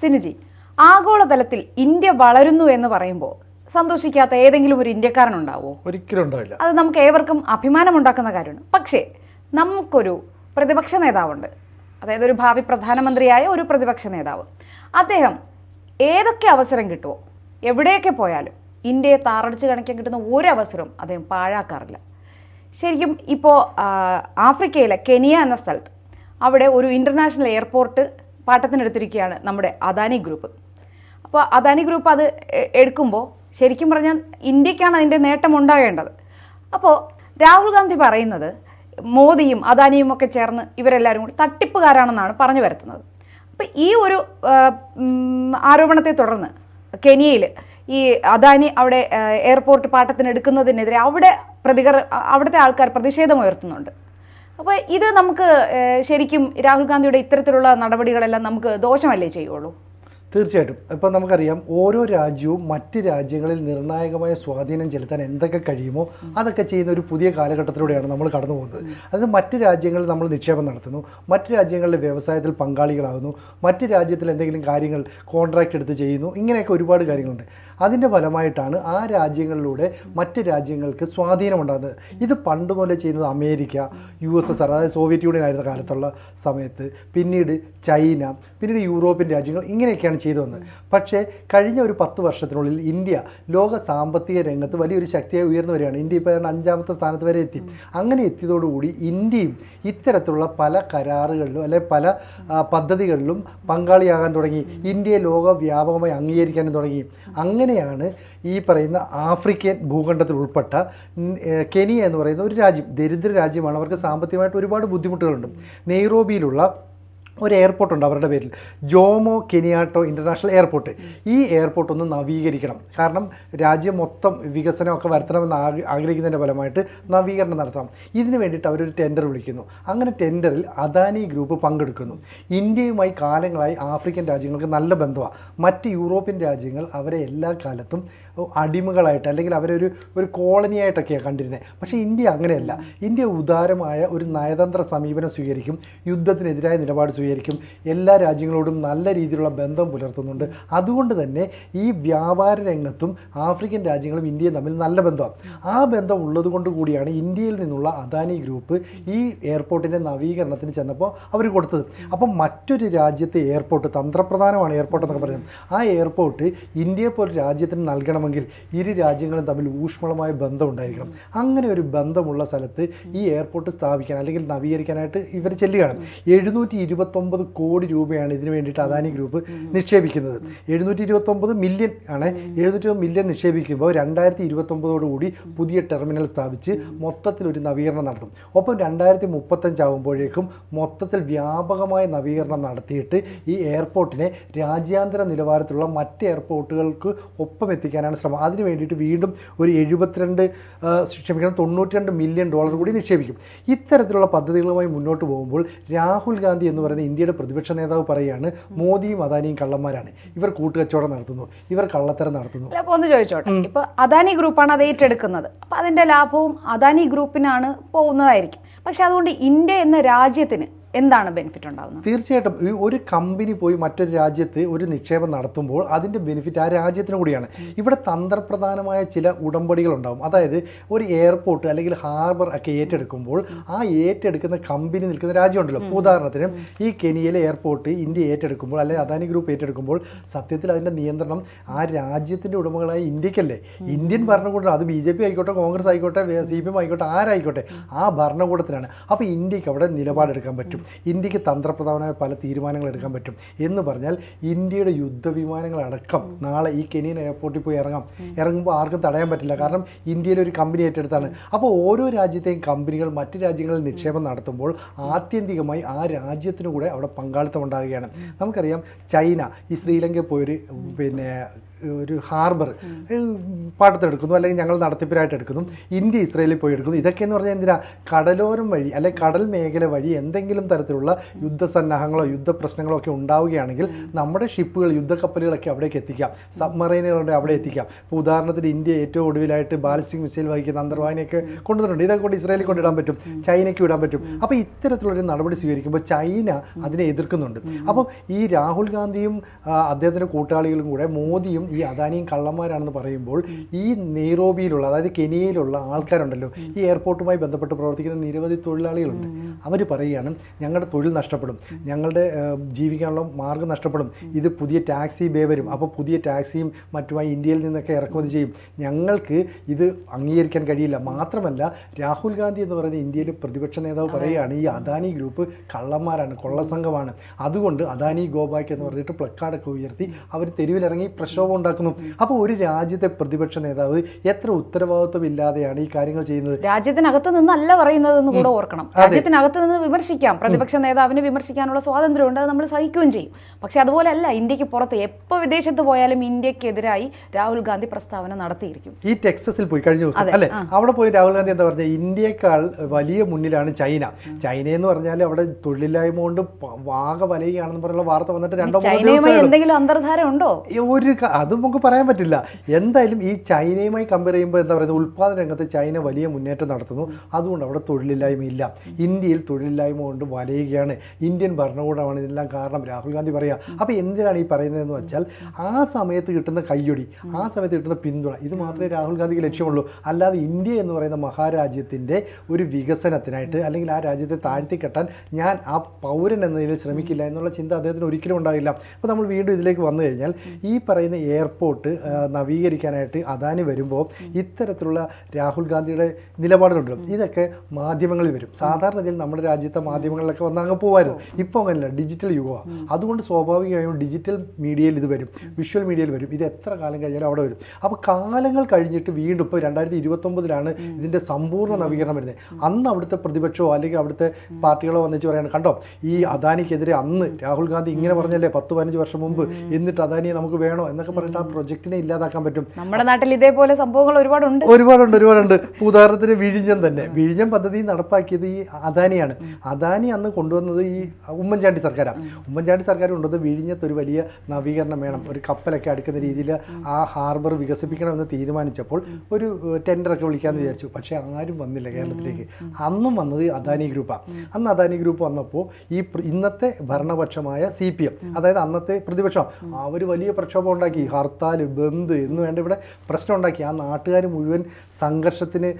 സിനുജി ആഗോളതലത്തിൽ ഇന്ത്യ വളരുന്നു എന്ന് പറയുമ്പോൾ സന്തോഷിക്കാത്ത ഏതെങ്കിലും ഒരു ഇന്ത്യക്കാരനുണ്ടാവോ? ഒരിക്കലും ഉണ്ടാവില്ല. അത് നമുക്ക് ഏവർക്കും അഭിമാനമുണ്ടാക്കുന്ന കാര്യമാണ്. പക്ഷേ നമുക്കൊരു പ്രതിപക്ഷ നേതാവുണ്ട്. അതായത് ഒരു ഭാവി പ്രധാനമന്ത്രിയായ ഒരു പ്രതിപക്ഷ നേതാവ്. അദ്ദേഹം ഏതൊക്കെ അവസരം കിട്ടുമോ എവിടെയൊക്കെ പോയാലും ഇന്ത്യയെ താറടിച്ച് കാണിക്കാൻ കിട്ടുന്ന ഒരു അവസരവും അദ്ദേഹം പാഴാക്കാറില്ല. ശരിക്കും ഇപ്പോൾ ആഫ്രിക്കയിലെ കെനിയ എന്ന സ്ഥലത്ത് അവിടെ ഒരു ഇന്റർനാഷണൽ എയർപോർട്ട് പാട്ടത്തിനെടുത്തിരിക്കുകയാണ് നമ്മുടെ അദാനി ഗ്രൂപ്പ്. അപ്പോൾ അദാനി ഗ്രൂപ്പ് അത് എടുക്കുമ്പോൾ ശരിക്കും പറഞ്ഞാൽ ഇന്ത്യക്കാണ് അതിന്റെ നേട്ടം ഉണ്ടാകേണ്ടത്. അപ്പോൾ രാഹുൽ ഗാന്ധി പറയുന്നത് മോദിയും അദാനിയും ഒക്കെ ചേർന്ന് ഇവരെല്ലാവരും കൂടി തട്ടിപ്പുകാരാണെന്നാണ് പറഞ്ഞു വരുത്തുന്നത്. അപ്പോൾ ഈ ഒരു ആരോപണത്തെ തുടർന്ന് കെനിയയിൽ ഈ അദാനി അവിടെ എയർപോർട്ട് പാട്ടത്തിന് എടുക്കുന്നതിനെതിരെ അവിടെ പ്രതികർ അവിടുത്തെ ആൾക്കാർ പ്രതിഷേധമുയർത്തുന്നുണ്ട്. അപ്പോൾ ഇത് നമുക്ക് ശരിക്കും രാഹുൽ ഗാന്ധിയുടെ ഇത്തരത്തിലുള്ള നടപടികളെല്ലാം നമുക്ക് ദോഷമല്ലേ ചെയ്യുള്ളൂ? തീർച്ചയായിട്ടും. ഇപ്പം നമുക്കറിയാം ഓരോ രാജ്യവും മറ്റ് രാജ്യങ്ങളിൽ നിർണായകമായ സ്വാധീനം ചെലുത്താൻ എന്തൊക്കെ കഴിയുമോ അതൊക്കെ ചെയ്യുന്ന ഒരു പുതിയ കാലഘട്ടത്തിലൂടെയാണ് നമ്മൾ കടന്നു പോകുന്നത്. അതായത് മറ്റ് രാജ്യങ്ങളിൽ നമ്മൾ നിക്ഷേപം നടത്തുന്നു മറ്റ് രാജ്യങ്ങളിലെ വ്യവസായത്തിൽ പങ്കാളികളാകുന്നു മറ്റ് രാജ്യത്തിൽ എന്തെങ്കിലും കാര്യങ്ങൾ കോൺട്രാക്റ്റ് എടുത്ത് ചെയ്യുന്നു ഇങ്ങനെയൊക്കെ ഒരുപാട് കാര്യങ്ങളുണ്ട്. അതിന്റെ ഫലമായിട്ടാണ് ആ രാജ്യങ്ങളിലൂടെ മറ്റ് രാജ്യങ്ങൾക്ക് സ്വാധീനമുണ്ടാകുന്നത് ഇത് പണ്ട് മുതലേ ചെയ്യുന്നത് America U S S R അതായത് സോവിയറ്റ് യൂണിയൻ ആയിരുന്ന കാലത്തുള്ള സമയത്ത്. പിന്നീട് ചൈന പിന്നീട് യൂറോപ്യൻ രാജ്യങ്ങൾ ഇങ്ങനെയൊക്കെയാണ് ചെയ്തു വന്നത്. പക്ഷേ കഴിഞ്ഞ ഒരു പത്ത് വർഷത്തിനുള്ളിൽ ഇന്ത്യ ലോക സാമ്പത്തിക രംഗത്ത് വലിയൊരു ശക്തിയായി ഉയർന്നു വരികയാണ് ഇന്ത്യ ഇപ്പോൾ അഞ്ചാമത്തെ സ്ഥാനത്ത് വരെ എത്തി. അങ്ങനെ എത്തിയതോടുകൂടി ഇന്ത്യയും ഇത്തരത്തിലുള്ള പല കരാറുകളിലും അല്ലെ പല പദ്ധതികളിലും പങ്കാളിയാകാൻ തുടങ്ങി. ഇന്ത്യയെ ലോക വ്യാപകമായി അംഗീകരിക്കാനും തുടങ്ങി. അങ്ങനെയാണ് ഈ പറയുന്ന ആഫ്രിക്കൻ ഭൂഖണ്ഡത്തിൽ ഉൾപ്പെട്ട കെനിയ എന്ന് പറയുന്ന ഒരു രാജ്യം ദരിദ്ര രാജ്യമാണ്. അവർക്ക് സാമ്പത്തികമായിട്ട് ഒരുപാട് ബുദ്ധിമുട്ടുകളുണ്ട്. നെയ്റോബിയിലുള്ള ഒരു എയർപോർട്ട് ഉണ്ട് അവരുടെ പേരിൽ. ജോമോ കെനിയാട്ടോ ഇന്റർനാഷണൽ എയർപോർട്ട് ഈ എയർപോർട്ട് ഒന്ന് നവീകരിക്കണം. കാരണം രാജ്യം മൊത്തം വികസനമൊക്കെ വരുത്തണമെന്ന് ആഗ്ര- ആഗ്രഹിക്കുന്നതിന്റെ ഫലമായിട്ട് നവീകരണം നടത്തണം ഇതിന് വേണ്ടിയിട്ട് അവരൊരു ടെൻഡർ വിളിക്കുന്നു. അങ്ങനെ ടെൻഡറിൽ അദാനി ഗ്രൂപ്പ് പങ്കെടുക്കുന്നു. ഇന്ത്യയുമായി കാലങ്ങളായി ആഫ്രിക്കൻ രാജ്യങ്ങൾക്ക് നല്ല ബന്ധമാണ് മറ്റ് യൂറോപ്യൻ രാജ്യങ്ങൾ അവരെ എല്ലാ കാലത്തും അടിമകളായിട്ട് അല്ലെങ്കിൽ അവരൊരു ഒരു കോളനിയായിട്ടൊക്കെയാണ് കണ്ടിരുന്നത് പക്ഷേ ഇന്ത്യ അങ്ങനെയല്ല. ഇന്ത്യ ഉദാരമായ ഒരു നയതന്ത്ര സമീപനം സ്വീകരിക്കും. യുദ്ധത്തിനെതിരായ നിലപാട് സ്വീകരിക്കും. എല്ലാ രാജ്യങ്ങളോടും നല്ല രീതിയിലുള്ള ബന്ധം പുലർത്തുന്നുണ്ട്. അതുകൊണ്ട് തന്നെ ഈ വ്യാപാര രംഗത്തും ആഫ്രിക്കൻ രാജ്യങ്ങളും ഇന്ത്യയും തമ്മിൽ നല്ല ബന്ധമാണ് ആ ബന്ധം ഉള്ളതുകൊണ്ട് കൂടിയാണ് ഇന്ത്യയിൽ നിന്നുള്ള അദാനി ഗ്രൂപ്പ് ഈ എയർപോർട്ടിന്റെ നവീകരണത്തിന് ചെന്നപ്പോൾ അവർ കൊടുത്തത്. അപ്പം മറ്റൊരു രാജ്യത്തെ എയർപോർട്ട് തന്ത്രപ്രധാനമാണ് എയർപോർട്ട് എന്നൊക്കെ പറയുന്നത് ആ എയർപോർട്ട് ഇന്ത്യ പോലെ രാജ്യത്തിന് നൽകണമെങ്കിൽ ഇരു രാജ്യങ്ങളും തമ്മിൽ ഊഷ്മളമായ ബന്ധം ഉണ്ടായിരിക്കണം. അങ്ങനെ ഒരു ബന്ധമുള്ള സ്ഥലത്ത് ഈ എയർപോർട്ട് സ്ഥാപിക്കാൻ അല്ലെങ്കിൽ നവീകരിക്കാനായിട്ട് ഇവർ ചെല്ലുകയാണ്. എഴുന്നൂറ്റി ഇരുപത്തൊമ്പത് കോടി രൂപയാണ് ഇതിനു വേണ്ടിയിട്ട് അദാനി ഗ്രൂപ്പ് നിക്ഷേപിക്കുന്നത്. എഴുന്നൂറ്റി ഇരുപത്തൊമ്പത് മില്യൺ ആണ് എഴുന്നൂറ്റി മില്യൺ നിക്ഷേപിക്കുമ്പോൾ രണ്ടായിരത്തി ഇരുപത്തൊമ്പതോടുകൂടി പുതിയ ടെർമിനൽ സ്ഥാപിച്ച് മൊത്തത്തിൽ ഒരു നവീകരണം നടത്തും. ഒപ്പം രണ്ടായിരത്തി മുപ്പത്തഞ്ചാകുമ്പോഴേക്കും മൊത്തത്തിൽ വ്യാപകമായ നവീകരണം നടത്തിയിട്ട് ഈ എയർപോർട്ടിനെ രാജ്യാന്തര നിലവാരത്തിലുള്ള മറ്റ് എയർപോർട്ടുകൾക്ക് ഒപ്പം എത്തിക്കാനാണ് ശ്രമം. അതിന് വേണ്ടിയിട്ട് വീണ്ടും ഒരു എഴുപത്തിരണ്ട് ക്ഷമിക്കണം തൊണ്ണൂറ്റിരണ്ട് മില്യൺ ഡോളർ കൂടി നിക്ഷേപിക്കും. ഇത്തരത്തിലുള്ള പദ്ധതികളുമായി മുന്നോട്ട് പോകുമ്പോൾ രാഹുൽ ഗാന്ധി എന്ന് പറയുന്ന ഇന്ത്യയുടെ പ്രതിപക്ഷ നേതാവ് പറയുകയാണ് മോദിയും അദാനിയും കള്ളന്മാരാണ്. ഇവർ കൂട്ടുകച്ചവടം നടത്തുന്നു ഇവർ കള്ളത്തരം നടത്തുന്നു. അപ്പോൾ ഒന്ന് ചോദിച്ചോട്ടെ ഇപ്പൊ അദാനി ഗ്രൂപ്പാണ് അത് ഏറ്റെടുക്കുന്നത്. അപ്പൊ അതിന്റെ ലാഭവും അദാനി ഗ്രൂപ്പിനാണ് പോകുന്നതായിരിക്കും. പക്ഷെ അതുകൊണ്ട് ഇന്ത്യ എന്ന രാജ്യത്തിന് എന്താണ് ബെനിഫിറ്റ് ഉണ്ടാകുന്നത് തീർച്ചയായിട്ടും. ഈ ഒരു കമ്പനി പോയി മറ്റൊരു രാജ്യത്ത് ഒരു നിക്ഷേപം നടത്തുമ്പോൾ അതിന്റെ ബെനിഫിറ്റ് ആ രാജ്യത്തിന് കൂടിയാണ്. ഇവിടെ തന്ത്രപ്രധാനമായ ചില ഉടമ്പടികളുണ്ടാവും. അതായത് ഒരു എയർപോർട്ട് അല്ലെങ്കിൽ ഹാർബർ ഒക്കെ ഏറ്റെടുക്കുമ്പോൾ ആ ഏറ്റെടുക്കുന്ന കമ്പനി നിൽക്കുന്ന രാജ്യമുണ്ടല്ലോ. ഉദാഹരണത്തിന് ഈ കെനിയയിലെ എയർപോർട്ട് ഇന്ത്യ ഏറ്റെടുക്കുമ്പോൾ അല്ലെങ്കിൽ അദാനി ഗ്രൂപ്പ് ഏറ്റെടുക്കുമ്പോൾ സത്യത്തിൽ അതിന്റെ നിയന്ത്രണം ആ രാജ്യത്തിന്റെ ഉടമകളായ ഇന്ത്യക്കല്ലേ. ഇന്ത്യൻ ഭരണകൂടം അത് ബി ജെ പി ആയിക്കോട്ടെ കോൺഗ്രസ് ആയിക്കോട്ടെ സി പി എം ആയിക്കോട്ടെ ആരായിക്കോട്ടെ ആ ഭരണകൂടത്തിനാണ് അപ്പോൾ ഇന്ത്യയ്ക്ക് അവിടെ നിലപാടെടുക്കാൻ പറ്റും. ഇന്ത്യയ്ക്ക് തന്ത്രപ്രധാനമായ പല തീരുമാനങ്ങൾ എടുക്കാൻ പറ്റും. എന്ന് പറഞ്ഞാൽ ഇന്ത്യയുടെ യുദ്ധവിമാനങ്ങളടക്കം നാളെ ഈ കെനിയൻ എയർപോർട്ടിൽ പോയി ഇറങ്ങാം. ഇറങ്ങുമ്പോൾ ആർക്കും തടയാൻ പറ്റില്ല. കാരണം ഇന്ത്യയിലെ ഒരു കമ്പനി ഏറ്റെടുത്താണ്. അപ്പോൾ ഓരോ രാജ്യത്തെയും കമ്പനികൾ മറ്റ് രാജ്യങ്ങളിൽ നിക്ഷേപം നടത്തുമ്പോൾ ആത്യന്തികമായി ആ രാജ്യത്തിനു കൂടെ അവിടെ പങ്കാളിത്തം ഉണ്ടാകുകയാണ്. നമുക്കറിയാം ചൈന ഈ ശ്രീലങ്കയിൽ പോയൊരു പിന്നെ ഒരു ഹാർബർ പാട്ടത്തെടുക്കുന്നു അല്ലെങ്കിൽ ഞങ്ങൾ നടത്തിപ്പിനായിട്ട് എടുക്കുന്നു. ഇന്ത്യ ഇസ്രയേലിൽ പോയി എടുക്കുന്നു. ഇതൊക്കെ എന്ന് പറഞ്ഞാൽ എന്തിനാ? കടലോരം വഴി അല്ലെങ്കിൽ കടൽ മേഖല വഴി എന്തെങ്കിലും തരത്തിലുള്ള യുദ്ധസന്നാഹങ്ങളോ യുദ്ധപ്രശ്നങ്ങളോ ഒക്കെ ഉണ്ടാവുകയാണെങ്കിൽ നമ്മുടെ ഷിപ്പുകൾ യുദ്ധക്കപ്പലുകളൊക്കെ അവിടേക്ക് എത്തിക്കാം. സബ്മറൈനുകളുടെ അവിടെ എത്തിക്കാം. ഇപ്പോൾ ഉദാഹരണത്തിന് ഇന്ത്യ ഏറ്റവും ഒടുവിലായിട്ട് ബാലിസ്റ്റിക് മിസൈൽ വഹിക്കുന്ന അന്തർവാഹിനിയൊക്കെ കൊണ്ടുവന്നിട്ടുണ്ട്. ഇതൊക്കെ കൊണ്ട് ഇസ്രായേലിൽ കൊണ്ടിടാൻ പറ്റും. ചൈനയ്ക്ക് വിടാൻ പറ്റും. അപ്പോൾ ഇത്തരത്തിലൊരു നടപടി സ്വീകരിക്കുമ്പോൾ ചൈന അതിനെ എതിർക്കുന്നുണ്ട്. അപ്പം ഈ രാഹുൽ ഗാന്ധിയും അദ്ദേഹത്തിന്റെ കൂട്ടാളികളും കൂടെ മോദിയും ഈ അദാനിയും കള്ളന്മാരാണെന്ന് പറയുമ്പോൾ ഈ നെയ്റോബിയിലുള്ള അതായത് കെനിയയിലുള്ള ആൾക്കാരുണ്ടല്ലോ ഈ എയർപോർട്ടുമായി ബന്ധപ്പെട്ട് പ്രവർത്തിക്കുന്ന നിരവധി തൊഴിലാളികളുണ്ട്. അവർ പറയുകയാണ് ഞങ്ങളുടെ തൊഴിൽ നഷ്ടപ്പെടും. ഞങ്ങളുടെ ജീവിക്കാനുള്ള മാർഗം നഷ്ടപ്പെടും. ഇത് പുതിയ ടാക്സി ബേ വരും. അപ്പോൾ പുതിയ ടാക്സിയും മറ്റുമായി ഇന്ത്യയിൽ നിന്നൊക്കെ ഇറക്കുമതി ചെയ്യും. ഞങ്ങൾക്ക് ഇത് അംഗീകരിക്കാൻ കഴിയില്ല. മാത്രമല്ല രാഹുൽ ഗാന്ധി എന്ന് പറയുന്ന ഇന്ത്യയിലെ പ്രതിപക്ഷ നേതാവ് പറയുകയാണ് ഈ അദാനി ഗ്രൂപ്പ് കള്ളന്മാരാണ് കൊള്ളസംഘമാണ് അതുകൊണ്ട് അദാനി ഗോബാക്ക് എന്ന് പറഞ്ഞിട്ട് പ്ലക്കാർഡൊക്കെ ഉയർത്തി അവർ തെരുവിലിറങ്ങി പ്രക്ഷോഭം ഉണ്ടാക്കുന്നു. അപ്പോൾ ഒരു രാജ്യത്തെ പ്രതിപക്ഷ നേതാവ് എത്ര ഉത്തരവാദിത്വം ഇല്ലാതെയാണ് ഈ കാര്യങ്ങൾ ചെയ്യുന്നത്? രാജ്യത്തിനകത്ത് നിന്നല്ല പറയുന്നതെന്ന് കൂടെ ഓർക്കണം. രാജ്യത്തിനകത്ത് നിന്ന് വിമർശിക്കാം. പ്രതിപക്ഷ നേതാവിനെ വിമർശിക്കാനുള്ള സ്വാതന്ത്ര്യമുണ്ട് അത് നമ്മൾ സഹിക്കുകയും ചെയ്യും. പക്ഷെ അതുപോലെയല്ല ഇന്ത്യയ്ക്ക് പുറത്ത് എപ്പോൾ വിദേശത്ത് പോയാലും ഇന്ത്യക്കെതിരായി രാഹുൽ ഗാന്ധി പ്രസ്താവന നടത്തിയിരിക്കും. ഈ ടെക്സസിൽ പോയി കഴിഞ്ഞ ദിവസം അല്ലെ? അവിടെ പോയി രാഹുൽ ഗാന്ധി എന്താ പറഞ്ഞത് ഇന്ത്യക്കാൾ വലിയ മുന്നിലാണ് ചൈന. ചൈന എന്ന് പറഞ്ഞാൽ അവിടെ തൊഴിലില്ലായ്മ കൊണ്ട് വാഗ വലയുകയാണെന്ന് പറഞ്ഞുള്ള വാർത്ത വന്നിട്ട് രണ്ടോ മൂന്നോ എന്തെങ്കിലും അന്തർധാര ഉണ്ടോ ഒരു അത് അതും നമുക്ക് പറയാൻ പറ്റില്ല. എന്തായാലും ഈ ചൈനയുമായി കമ്പയർ ചെയ്യുമ്പോൾ എന്താ പറയുന്നത്? ഉൽപ്പാദന രംഗത്ത് ചൈന വലിയ മുന്നേറ്റം നടത്തുന്നു. അതുകൊണ്ട് അവിടെ തൊഴിലില്ലായ്മ ഇല്ല ഇന്ത്യയിൽ തൊഴിലില്ലായ്മ കൊണ്ട് വലയുകയാണ് ഇന്ത്യൻ ഭരണകൂടമാണ് ഇതെല്ലാം കാരണം രാഹുൽ ഗാന്ധി പറയുക അപ്പോൾ എന്തിനാണ് ഈ പറയുന്നതെന്ന് വെച്ചാൽ ആ സമയത്ത് കിട്ടുന്ന കയ്യൊടി ആ സമയത്ത് കിട്ടുന്ന പിന്തുണ ഇത് മാത്രമേ രാഹുൽ ഗാന്ധിക്ക് ലക്ഷ്യമുള്ളൂ. അല്ലാതെ ഇന്ത്യ എന്ന് പറയുന്ന മഹാരാജ്യത്തിന്റെ ഒരു വികസനത്തിനായിട്ട് അല്ലെങ്കിൽ ആ രാജ്യത്തെ താഴ്ത്തി കെട്ടാൻ ഞാൻ ആ പൗരൻ എന്ന നിലയിൽ ശ്രമിക്കില്ല എന്നുള്ള ചിന്ത അദ്ദേഹത്തിന് ഒരിക്കലും ഉണ്ടാകില്ല അപ്പോൾ നമ്മൾ വീണ്ടും ഇതിലേക്ക് വന്നു കഴിഞ്ഞാൽ ഈ പറയുന്ന എയർപോർട്ട് നവീകരിക്കാനായിട്ട് അദാനി വരുമ്പോൾ ഇത്തരത്തിലുള്ള രാഹുൽ ഗാന്ധിയുടെ നിലപാടുകളുണ്ടല്ലോ. ഇതൊക്കെ മാധ്യമങ്ങളിൽ വരും. സാധാരണ ഇതിൽ നമ്മുടെ രാജ്യത്തെ മാധ്യമങ്ങളിലൊക്കെ വന്ന് അങ്ങ് പോകുമായിരുന്നു ഇപ്പോൾ അങ്ങനെയല്ല ഡിജിറ്റൽ യുഗമാണ് അതുകൊണ്ട് സ്വാഭാവികമായും ഡിജിറ്റൽ മീഡിയയിൽ ഇത് വരും. വിഷ്വൽ മീഡിയയിൽ വരും. ഇത് എത്ര കാലം കഴിഞ്ഞാലും അവിടെ വരും. അപ്പോൾ കാലങ്ങൾ കഴിഞ്ഞിട്ട് വീണ്ടും ഇപ്പോൾ രണ്ടായിരത്തി ഇരുപത്തൊമ്പതിലാണ് ഇതിന്റെ സമ്പൂർണ നവീകരണം വരുന്നത്. അന്ന് അവിടുത്തെ പ്രതിപക്ഷമോ അല്ലെങ്കിൽ അവിടുത്തെ പാർട്ടികളോ വന്നിച്ച് പറയുകയാണ് കണ്ടോ ഈ അദാനിക്കെതിരെ അന്ന് രാഹുൽ ഗാന്ധി ഇങ്ങനെ പറഞ്ഞല്ലേ പത്ത് പതിനഞ്ച് വർഷം മുമ്പ്? എന്നിട്ട് അദാനിയെ നമുക്ക് വേണോ? എന്നൊക്കെ പറഞ്ഞിട്ട് ആ പ്രൊജക്റ്റിനെ ഇല്ലാതാക്കാൻ പറ്റും. നമ്മുടെ നാട്ടിൽ ഇതേപോലെ സംഭവങ്ങൾ ഒരുപാടുണ്ട്. ഒരുപാടുണ്ട് ഒരുപാടുണ്ട്. ഉദാഹരണത്തിന് വിഴിഞ്ഞം തന്നെ. വിഴിഞ്ഞം പദ്ധതി നടപ്പാക്കിയത് ഈ അദാനിയാണ്. അദാനി അന്ന് കൊണ്ടുവന്നത് ഈ ഉമ്മൻചാണ്ടി സർക്കാരാണ് ഉമ്മൻചാണ്ടി സർക്കാർ കൊണ്ടുവന്നത് വിഴിഞ്ഞത്ത് ഒരു വലിയ നവീകരണം വേണം. ഒരു കപ്പലൊക്കെ അടുക്കുന്ന രീതിയിൽ ആ ഹാർബർ വികസിപ്പിക്കണമെന്ന് തീരുമാനിച്ചപ്പോൾ ഒരു ടെൻഡറൊക്കെ വിളിക്കാമെന്ന് വിചാരിച്ചു. പക്ഷേ ആരും വന്നില്ല കേരളത്തിലേക്ക്. അന്നും വന്നത് അദാനി ഗ്രൂപ്പാണ് അന്ന് അദാനി ഗ്രൂപ്പ് വന്നപ്പോൾ ഈ ഇന്നത്തെ ഭരണപക്ഷമായ സി പി എം അതായത് അന്നത്തെ പ്രതിപക്ഷം അവർ വലിയ പ്രക്ഷോഭം ഉണ്ടാക്കി. ഹർത്താൽ ബന്ദ് എന്ന് വേണ്ട ഇവിടെ പ്രശ്നം ഉണ്ടാക്കി. ആ നാട്ടുകാർ മുഴുവൻ സംഘർഷത്തിന്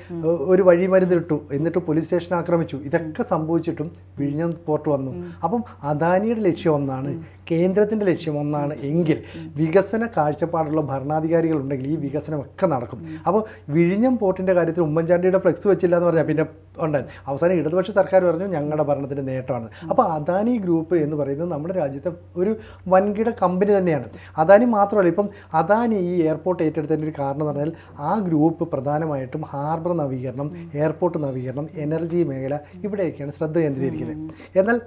ഒരു വഴി മരുന്നിട്ടു എന്നിട്ട് പോലീസ് സ്റ്റേഷൻ ആക്രമിച്ചു. ഇതൊക്കെ സംഭവിച്ചിട്ടും വിഴിഞ്ഞം പോർട്ട് വന്നു. അപ്പം അദാനിയുടെ ലക്ഷ്യം ഒന്നാണ് കേന്ദ്രത്തിന്റെ ലക്ഷ്യം ഒന്നാണ് എങ്കിൽ വികസന കാഴ്ചപ്പാടുള്ള ഭരണാധികാരികൾ ഉണ്ടെങ്കിൽ ഈ വികസനമൊക്കെ നടക്കും. അപ്പോൾ വിഴിഞ്ഞം പോർട്ടിന്റെ കാര്യത്തിൽ ഉമ്മൻചാണ്ടിയുടെ ഫ്ലെക്സ് വെച്ചില്ല എന്ന് പറഞ്ഞാൽ പിന്നെ ഉണ്ട്. അവസാനം ഇടതുപക്ഷ സർക്കാർ പറഞ്ഞു ഞങ്ങളുടെ ഭരണത്തിന്റെ നേട്ടമാണ്. അപ്പോൾ അദാനി ഗ്രൂപ്പ് എന്ന് പറയുന്നത് നമ്മുടെ രാജ്യത്തെ ഒരു വൻകിട കമ്പനി തന്നെയാണ്. അദാനി മാത്രമല്ല ഇപ്പം അദാനി ഈ എയർപോർട്ട് ഏറ്റെടുത്തതിന്റെ ഒരു കാരണം എന്ന് പറഞ്ഞാൽ ആ ഗ്രൂപ്പ് പ്രധാനമായിട്ടും ഹാർബർ നവീകരണം എയർപോർട്ട് നവീകരണം എനർജി മേഖല ഇവിടെയൊക്കെയാണ് ശ്രദ്ധ കേന്ദ്രീകരിക്കുന്നത്. എന്നാൽ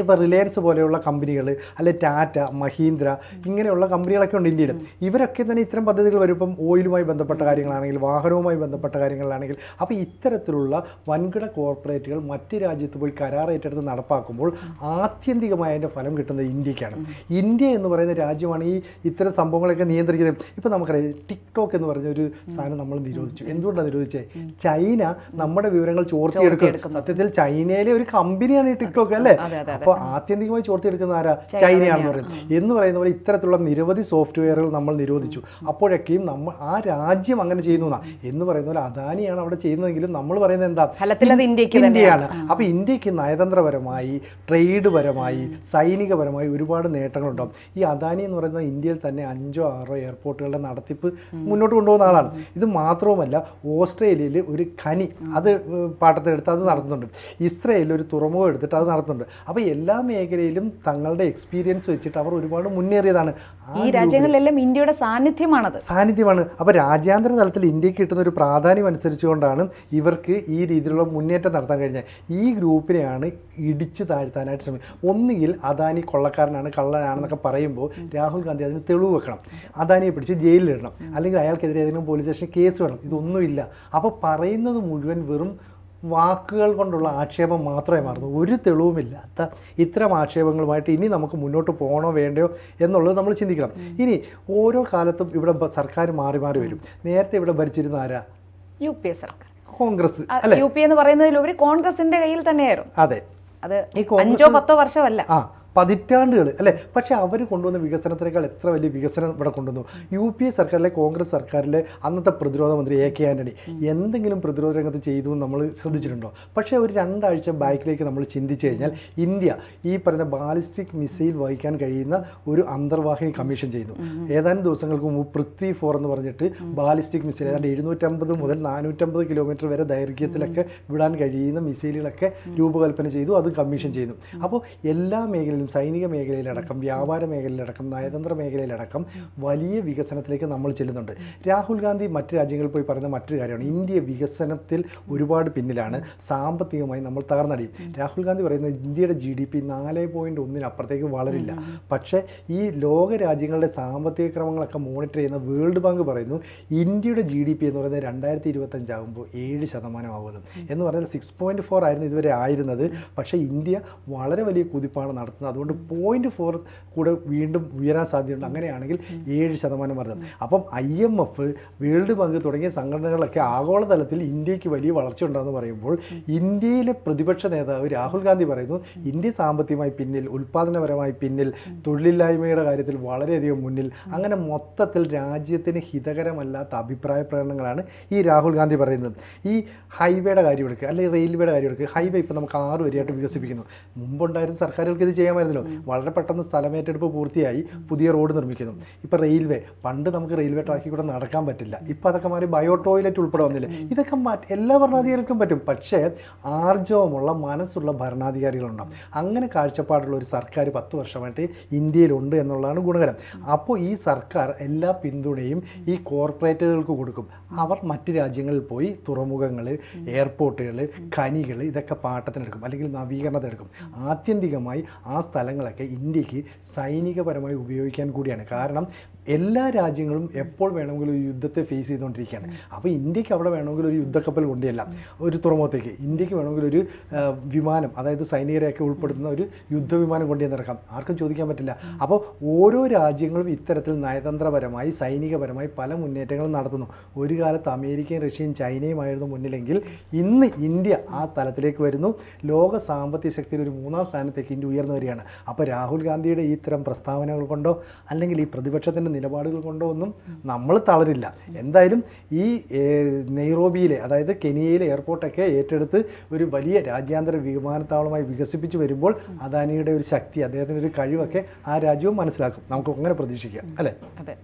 ഇപ്പോൾ റിലയൻസ് പോലെയുള്ള കമ്പനികൾ അല്ലെ ടാറ്റ മഹീന്ദ്ര ഇങ്ങനെയുള്ള കമ്പനികളൊക്കെ ഉണ്ട് ഇന്ത്യയിൽ ഇവരൊക്കെ തന്നെ ഇത്തരം പദ്ധതികൾ വരുമ്പം ഓയിലുമായി ബന്ധപ്പെട്ട കാര്യങ്ങളാണെങ്കിൽ വാഹനവുമായി ബന്ധപ്പെട്ട കാര്യങ്ങളാണെങ്കിൽ. അപ്പോൾ ഇത്തരത്തിലുള്ള വൻകിട കോർപ്പറേറ്റുകൾ മറ്റ് രാജ്യത്ത് പോയി കരാർ ഏറ്റെടുത്ത് നടപ്പാക്കുമ്പോൾ ആത്യന്തികമായ അതിന്റെ ഫലം കിട്ടുന്നത് ഇന്ത്യക്കാണ്. ഇന്ത്യ എന്ന് പറയുന്ന രാജ്യമാണ് ഈ ഇത്തരം സംഭവങ്ങളൊക്കെ നിയന്ത്രിക്കുന്നത്. ഇപ്പോൾ നമുക്കറിയാം ടിക്ടോക്ക് എന്ന് പറഞ്ഞ ഒരു സാധനം നമ്മൾ നിരോധിച്ചു. എന്തുകൊണ്ടാണ് നിരോധിച്ചത് ചൈന നമ്മുടെ വിവരങ്ങൾ ചോർത്തിയെടുക്കും സത്യത്തിൽ ചൈനയിലെ ഒരു കമ്പനിയാണ് ഈ ടിക്ടോക്ക് അല്ലേ? അപ്പോൾ ആത്യന്തികമായി ചോർത്തിയെടുക്കുന്ന ആരാ? ചൈനയാണെന്ന് പറയുന്നത്. എന്ന് പറയുന്ന പോലെ ഇത്തരത്തിലുള്ള നിരവധി സോഫ്റ്റ്വെയറുകൾ നമ്മൾ നിരോധിച്ചു. അപ്പോഴൊക്കെയും നമ്മൾ ആ രാജ്യം അങ്ങനെ ചെയ്യുന്നു എന്ന്. പറയുന്ന പോലെ അദാനിയാണ് അവിടെ ചെയ്യുന്നതെങ്കിലും നമ്മൾ പറയുന്നത് എന്താ? ഇന്ത്യയാണ്. അപ്പോൾ ഇന്ത്യയ്ക്ക് നയതന്ത്രപരമായി ട്രേഡ് പരമായി സൈനികപരമായി ഒരുപാട് നേട്ടങ്ങളുണ്ടാവും ഈ അദാനി എന്ന് പറയുന്നത് ഇന്ത്യയിൽ തന്നെ അഞ്ചോ ആറോ എയർപോർട്ടുകളുടെ നടത്തിപ്പ് മുന്നോട്ട് കൊണ്ടുപോകുന്ന ആളാണ്. ഇത് മാത്രവുമല്ല ഓസ്ട്രേലിയയിൽ ഒരു ഖനി അത് പാട്ടത്തെടുത്ത് അത് നടത്തുന്നുണ്ട്. ഇസ്രയേലിൽ ഒരു തുറമുഖം എടുത്തിട്ട് അത് നടത്തുന്നുണ്ട്. അപ്പോൾ എല്ലാ മേഖലയിലും തങ്ങളുടെ എക്സ്പീരിയൻസ് വെച്ചിട്ട് അവർ ഒരുപാട് മുന്നേറിയതാണ്. ഈ രാജ്യങ്ങളിലെല്ലാം ഇന്ത്യയുടെ സാന്നിധ്യമാണത്. സാന്നിധ്യമാണ്. അപ്പോൾ രാജ്യാന്തര തലത്തിൽ ഇന്ത്യയ്ക്ക് കിട്ടുന്ന ഒരു പ്രാധാന്യം അനുസരിച്ചുകൊണ്ടാണ് ഇവർക്ക് ഈ രീതിയിലുള്ള മുന്നേറ്റം നടത്താൻ കഴിഞ്ഞത്. ഈ ഗ്രൂപ്പിനെയാണ് ഇടിച്ചു താഴ്ത്താനായിട്ട് ശ്രമിക്കുന്നത്. ഒന്നുകിൽ അദാനി കൊള്ളക്കാരനാണ് കള്ളനാണെന്നൊക്കെ പറയുമ്പോൾ രാഹുൽ ഗാന്ധി അതിന് തെളിവ് വെക്കണം. അദാനിയെ പിടിച്ച് ജയിലിലിടണം. അല്ലെങ്കിൽ അയാൾക്കെതിരെ ഏതെങ്കിലും പോലീസ് സ്റ്റേഷൻ കേസ് വേണം. ഇതൊന്നുമില്ല. അപ്പോൾ പറയുന്നത് മുഴുവൻ വെറും വാക്കുകൾ കൊണ്ടുള്ള ആക്ഷേപം മാത്രമേ മാറുന്നു. ഒരു തെളിവുമില്ലാത്ത ഇത്തരം ആക്ഷേപങ്ങളുമായിട്ട് ഇനി നമുക്ക് മുന്നോട്ട് പോകണോ വേണ്ടയോ എന്നുള്ളത് നമ്മൾ ചിന്തിക്കണം. ഇനി ഓരോ കാലത്തും ഇവിടെ സർക്കാർ മാറി മാറി വരും. നേരത്തെ ഇവിടെ ഭരിച്ചിരുന്ന ആരാ? യു പി എ സർക്കാർ. കോൺഗ്രസ്. യു പി എന്ന് പറയുന്നതിലുപരി കോൺഗ്രസിന്റെ കയ്യിൽ തന്നെയായിരുന്നു. അതെ. അത് അഞ്ചോ പത്തോ വർഷമല്ല. ആ പതിറ്റാണ്ടുകൾ അല്ലെ? പക്ഷേ അവർ കൊണ്ടുവന്ന വികസനത്തിനേക്കാൾ എത്ര വലിയ വികസനം ഇവിടെ കൊണ്ടുവന്നു? യു പി എ സർക്കാരിലെ കോൺഗ്രസ് സർക്കാരിലെ അന്നത്തെ പ്രതിരോധ മന്ത്രി എ കെ ആന്റണി എന്തെങ്കിലും പ്രതിരോധ രംഗത്ത് ചെയ്തു നമ്മൾ ശ്രദ്ധിച്ചിട്ടുണ്ടോ? പക്ഷേ ഒരു രണ്ടാഴ്ച ബാക്കിലേക്ക് നമ്മൾ ചിന്തിച്ചു കഴിഞ്ഞാൽ ഇന്ത്യ ഈ പറയുന്ന ബാലിസ്റ്റിക് മിസൈൽ വഹിക്കാൻ കഴിയുന്ന ഒരു അന്തർവാഹിനി കമ്മീഷൻ ചെയ്യുന്നു ഏതാനും ദിവസങ്ങൾക്ക് മുമ്പ് പൃഥ്വി ഫോർ എന്ന് പറഞ്ഞിട്ട് ബാലിസ്റ്റിക് മിസൈൽ ഏതാണ്ട് എഴുന്നൂറ്റമ്പത് മുതൽ നാനൂറ്റമ്പത് കിലോമീറ്റർ വരെ ദൈർഘ്യത്തിലൊക്കെ വിടാൻ കഴിയുന്ന മിസൈലുകളൊക്കെ രൂപകൽപ്പന ചെയ്തു അത് കമ്മീഷൻ ചെയ്യുന്നു അപ്പോൾ എല്ലാ മേഖലയിലും സൈനിക മേഖലയിലടക്കം വ്യാപാര മേഖലയിലടക്കം നയതന്ത്ര മേഖലയിലടക്കം വലിയ വികസനത്തിലേക്ക് നമ്മൾ ചെല്ലുന്നുണ്ട്. രാഹുൽ ഗാന്ധി മറ്റ് രാജ്യങ്ങളിൽ പോയി പറയുന്ന മറ്റൊരു കാര്യമാണ്. ഇന്ത്യ വികസനത്തിൽ ഒരുപാട് പിന്നിലാണ്. സാമ്പത്തികമായി നമ്മൾ തകർന്നടിയും. രാഹുൽ ഗാന്ധി പറയുന്നത് ഇന്ത്യയുടെ ജി ഡി പി നാല് പോയിന്റ് ഒന്നിനപ്പുറത്തേക്ക് വളരില്ല. പക്ഷേ ഈ ലോക രാജ്യങ്ങളുടെ സാമ്പത്തിക ക്രമങ്ങളൊക്കെ മോണിറ്റർ ചെയ്യുന്ന വേൾഡ് ബാങ്ക് പറയുന്നു ഇന്ത്യയുടെ ജി ഡി പി എന്ന് പറയുന്നത് രണ്ടായിരത്തി ഇരുപത്തഞ്ചാകുമ്പോൾ ഏഴ് ശതമാനമാകുന്നു എന്ന് പറഞ്ഞാൽ സിക്സ് പോയിന്റ് ഫോർ ആയിരുന്നു ഇതുവരെ ആയിരുന്നത്. പക്ഷേ ഇന്ത്യ വളരെ വലിയ കുതിപ്പാണ് നടത്തുന്നത്. അതുകൊണ്ട് പോയിന്റ് ഫോർ കൂടെ വീണ്ടും ഉയരാൻ സാധ്യതയുണ്ട്. അങ്ങനെയാണെങ്കിൽ ഏഴ് ശതമാനം വർദ്ധന അപ്പം I M F world bank തുടങ്ങിയ സംഘടനകളൊക്കെ ആഗോളതലത്തിൽ ഇന്ത്യയ്ക്ക് വലിയ വളർച്ച ഉണ്ടെന്ന് പറയുമ്പോൾ ഇന്ത്യയിലെ പ്രതിപക്ഷ നേതാവ് രാഹുൽ ഗാന്ധി പറയുന്നു ഇന്ത്യ സാമ്പത്തികമായി പിന്നിൽ ഉൽപ്പാദനപരമായി പിന്നിൽ തൊഴിലില്ലായ്മയുടെ കാര്യത്തിൽ വളരെയധികം മുന്നിൽ. അങ്ങനെ മൊത്തത്തിൽ രാജ്യത്തിന് ഹിതകരമല്ലാത്ത അഭിപ്രായ പ്രകടനങ്ങളാണ് ഈ രാഹുൽ ഗാന്ധി പറയുന്നത്. ഈ ഹൈവേയുടെ കാര്യം എടുക്കുക അല്ലെങ്കിൽ റെയിൽവേയുടെ കാര്യം എടുക്കുക ഹൈവേ ഇപ്പോൾ നമുക്ക് ആറ് വരെയായിട്ട് വികസിപ്പിക്കുന്നു. മുമ്പുണ്ടായിരുന്ന സർക്കാരുകൾക്ക് ഇത് ചെയ്യാമായിരുന്നല്ലോ വളരെ പെട്ടെന്ന് സ്ഥലമേറ്റെടുപ്പ് പൂർത്തിയായി പുതിയ റോഡ് നിർമ്മിക്കുന്നു. ഇപ്പോൾ റെയിൽവേ പണ്ട് നമുക്ക് റെയിൽവേ ട്രാക്കിൽ കൂടെ നടക്കാൻ പറ്റില്ല. ഇപ്പോൾ അതൊക്കെ മാറി ബയോ ടോയ്ലറ്റ് ഉൾപ്പെടെ വന്നില്ല. ഇതൊക്കെ എല്ലാ ഭരണാധികാരികൾക്കും പറ്റും. പക്ഷേ ആർജവമുള്ള മനസ്സുള്ള ഭരണാധികാരികളുണ്ടാവും അങ്ങനെ കാഴ്ചപ്പാടുള്ള ഒരു സർക്കാർ പത്ത് വർഷമായിട്ട് ഇന്ത്യയിലുണ്ട് എന്നുള്ളതാണ് ഗുണകരം. അപ്പോൾ ഈ സർക്കാർ എല്ലാ പിന്തുണയും ഈ കോർപ്പറേറ്റുകൾക്ക് കൊടുക്കും. അവർ മറ്റ് രാജ്യങ്ങളിൽ പോയി തുറമുഖങ്ങൾ എയർപോർട്ടുകൾ ഖനികൾ ഇതൊക്കെ പാട്ടത്തിനെടുക്കും. അല്ലെങ്കിൽ നവീകരണത്തിനെടുക്കും ആത്യന്തികമായി ആ സ്ഥലങ്ങളൊക്കെ ഇന്ത്യയ്ക്ക് സൈനികപരമായി ഉപയോഗിക്കാൻ കൂടിയാണ്. കാരണം എല്ലാ രാജ്യങ്ങളും എപ്പോൾ വേണമെങ്കിലും ഒരു യുദ്ധത്തെ ഫേസ് ചെയ്തുകൊണ്ടിരിക്കുകയാണ്. അപ്പോൾ ഇന്ത്യയ്ക്ക് അവിടെ വേണമെങ്കിൽ ഒരു യുദ്ധക്കപ്പൽ കൊണ്ടുവല്ല ഒരു തുറമുഖത്തേക്ക് ഇന്ത്യയ്ക്ക് വേണമെങ്കിൽ ഒരു വിമാനം അതായത് സൈനികരെയൊക്കെ ഉൾപ്പെടുത്തുന്ന ഒരു യുദ്ധവിമാനം കൊണ്ടുവന്നിറക്കാം ആർക്കും ചോദിക്കാൻ പറ്റില്ല. അപ്പോൾ ഓരോ രാജ്യങ്ങളും ഇത്തരത്തിൽ നയതന്ത്രപരമായി സൈനികപരമായി പല മുന്നേറ്റങ്ങളും നടത്തുന്നു. ഒരു കാലത്ത് അമേരിക്കയും റഷ്യയും ചൈനയുമായിരുന്നു മുന്നിലെങ്കിൽ ഇന്ന് ഇന്ത്യ ആ തലത്തിലേക്ക് വരുന്നു. ലോക സാമ്പത്തിക ശക്തിയിൽ ഒരു മൂന്നാം സ്ഥാനത്തേക്ക് ഇന്ത്യ ഉയർന്നു വരികയാണ്. അപ്പോൾ രാഹുൽ ഗാന്ധിയുടെ ഈ ഇത്തരം പ്രസ്താവനകൾ കൊണ്ടോ അല്ലെങ്കിൽ ഈ പ്രതിപക്ഷത്തിന്റെ നിലപാടുകൾ കൊണ്ടോ ഒന്നും നമ്മൾ തളരില്ല. എന്തായാലും ഈ നെയ്റോബിയിലെ അതായത് കെനിയയിലെ എയർപോർട്ടൊക്കെ ഏറ്റെടുത്ത് ഒരു വലിയ രാജ്യാന്തര വിമാനത്താവളമായി വികസിപ്പിച്ച് വരുമ്പോൾ അദാനിയുടെ ഒരു ശക്തി അദ്ദേഹത്തിന്റെ ഒരു കഴിവൊക്കെ ആ രാജ്യവും മനസ്സിലാക്കും. നമുക്ക് അങ്ങനെ പ്രതീക്ഷിക്കാം. അല്ലേ? അതെ.